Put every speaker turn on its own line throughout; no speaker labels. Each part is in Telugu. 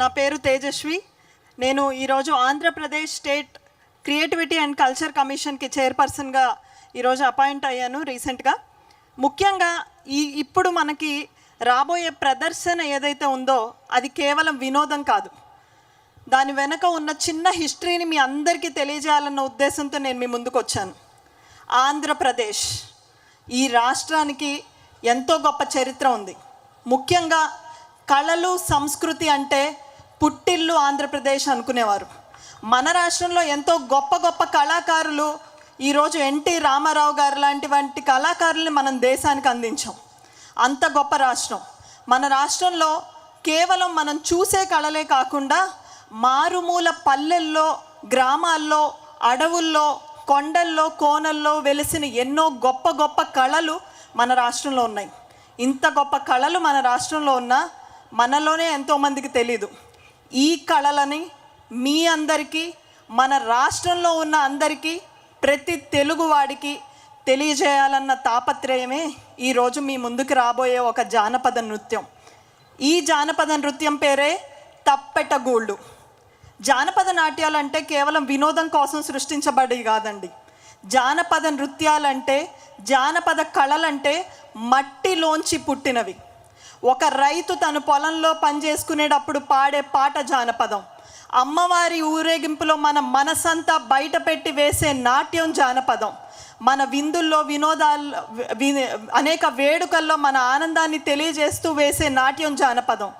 నా పేరు తేజస్వి. నేను ఈరోజు Andhra Pradesh state creativity and culture కమిషన్కి చైర్పర్సన్గా ఈరోజు అపాయింట్ అయ్యాను రీసెంట్గా. ముఖ్యంగా ఈ ఇప్పుడు మనకి రాబోయే ప్రదర్శన ఏదైతే ఉందో అది కేవలం వినోదం కాదు. దాని వెనక ఉన్న చిన్న హిస్టరీని మీ అందరికీ తెలియజేయాలన్న ఉద్దేశంతో నేను మీ ముందుకు వచ్చాను ఆంధ్రప్రదేశ్ ఈ రాష్ట్రానికి ఎంతో గొప్ప చరిత్ర ఉంది. ముఖ్యంగా కళలు సంస్కృతి అంటే పుట్టిల్లు ఆంధ్రప్రదేశ్ అనుకునేవారు. మన రాష్ట్రంలో ఎంతో గొప్ప గొప్ప కళాకారులు ఈరోజు ఎన్టీ రామారావు గారు లాంటి వంటి కళాకారుల్ని మనం దేశానికి అందించాం. అంత గొప్ప రాష్ట్రం. మన రాష్ట్రంలో కేవలం మనం చూసే కళలే కాకుండా మారుమూల పల్లెల్లో గ్రామాల్లో అడవుల్లో కొండల్లో కోనల్లో వెలిసిన ఎన్నో గొప్ప గొప్ప కళలు మన రాష్ట్రంలో ఉన్నాయి. ఇంత గొప్ప కళలు మన రాష్ట్రంలో ఉన్నా మనలోనే ఎంతోమందికి తెలీదు. ఈ కళలని మీ అందరికీ మన రాష్ట్రంలో ఉన్న అందరికీ ప్రతి తెలుగువాడికి తెలియజేయాలన్న తాపత్రయమే ఈరోజు మీ ముందుకు రాబోయే ఒక జానపద నృత్యం. ఈ జానపద నృత్యం పేరే తప్పెటగూళ్ళు జానపద నాట్యాలు అంటే కేవలం వినోదం కోసం సృష్టించబడి కాదండి. జానపద నృత్యాలంటే జానపద కళలంటే మట్టిలోంచి పుట్టినవి. ఒక రైతు తన పొలంలో పనిచేసుకునేటప్పుడు పాడే పాట జానపదం. అమ్మవారి ఊరేగింపులో మన మనసంతా బయట పెట్టి వేసే నాట్యం జానపదం. మన విందుల్లో వినోదాల్లో అనేక వేడుకల్లో మన ఆనందాన్ని తెలియజేస్తూ వేసే నాట్యం జానపదం.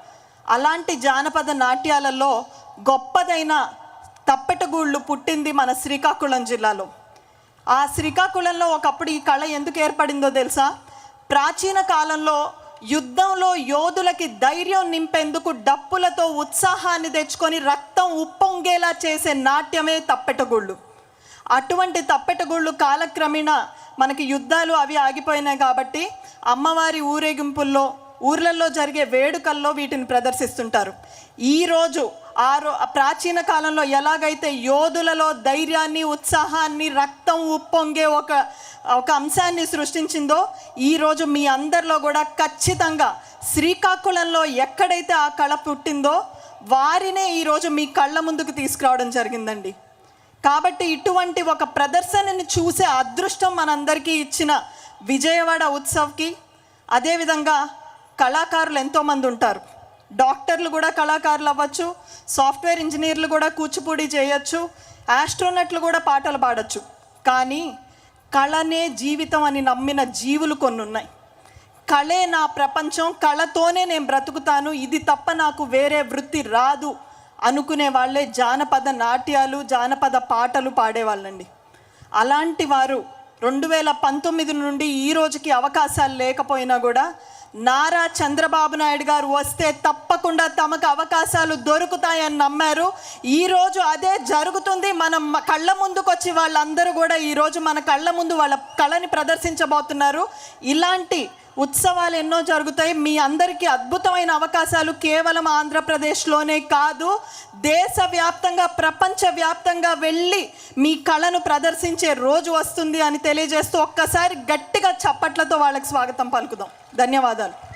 అలాంటి జానపద నాట్యాలలో గొప్పదైన తప్పెటగూళ్ళు పుట్టింది మన శ్రీకాకుళం జిల్లాలో. ఆ శ్రీకాకుళంలో ఒకప్పుడు ఈ కళ ఎందుకు ఏర్పడిందో తెలుసా? ప్రాచీన కాలంలో యుద్ధంలో యోధులకి ధైర్యం నింపేందుకు డప్పులతో ఉత్సాహాన్ని తెచ్చుకొని రక్తం ఉప్పొంగేలా చేసే నాట్యమే తప్పెటగుళ్ళు. అటువంటి తప్పెటగుళ్ళు కాలక్రమేణా మనకి యుద్ధాలు అవి ఆగిపోయినాయి కాబట్టి అమ్మవారి ఊరేగింపుల్లో ఊర్లలో జరిగే వేడుకల్లో వీటిని ప్రదర్శిస్తుంటారు. ఈరోజు ఆ రో ప్రాచీన కాలంలో ఎలాగైతే యోధులలో ధైర్యాన్ని ఉత్సాహాన్ని రక్తం ఉప్పొంగే ఒక ఒక అంశాన్ని సృష్టించిందో ఈరోజు మీ అందరిలో కూడా ఖచ్చితంగా శ్రీకాకుళంలో ఎక్కడైతే ఆ కళ పుట్టిందో వారినే ఈరోజు మీ కళ్ళ ముందుకు తీసుకురావడం జరిగిందండి. కాబట్టి ఇటువంటి ఒక ప్రదర్శనని చూసే అదృష్టం మనందరికీ ఇచ్చిన విజయవాడ ఉత్సవ్కి అదేవిధంగా కళాకారులు ఎంతోమంది ఉంటారు. డాక్టర్లు కూడా కళాకారులు అవ్వచ్చు సాఫ్ట్వేర్ ఇంజనీర్లు కూడా కూచిపూడి చేయొచ్చు ఆస్ట్రోనట్లు కూడా పాటలు పాడొచ్చు. కానీ కళనే జీవితం అని నమ్మిన జీవులు కొన్ని ఉన్నాయి కళే నా ప్రపంచం కళతోనే నేను బ్రతుకుతాను ఇది తప్ప నాకు వేరే వృత్తి రాదు అనుకునే వాళ్ళే జానపద నాట్యాలు జానపద పాటలు పాడేవాళ్ళండి. అలాంటి వారు రెండు వేల పంతొమ్మిది నుండి ఈ రోజుకి అవకాశాలు లేకపోయినా కూడా నారా చంద్రబాబు నాయుడు గారు వస్తే తప్పకుండా తమకు అవకాశాలు దొరుకుతాయని నమ్మారు. ఈరోజు అదే జరుగుతుంది. మనం కళ్ళ ముందుకొచ్చి వాళ్ళందరూ కూడా ఈరోజు మన కళ్ళ ముందు వాళ్ళ కళని ప్రదర్శించబోతున్నారు. ఇలాంటి ఉత్సవాలు ఎన్నో జరుగుతాయి. మీ అందరికీ అద్భుతమైన అవకాశాలు కేవలం ఆంధ్రప్రదేశ్లోనే కాదు. దేశవ్యాప్తంగా ప్రపంచవ్యాప్తంగా వెళ్ళి మీ కళను ప్రదర్శించే రోజు వస్తుంది అని తెలియజేస్తూ ఒక్కసారి గట్టిగా చప్పట్లతో వాళ్ళకి స్వాగతం పలుకుదాం. ధన్యవాదాలు.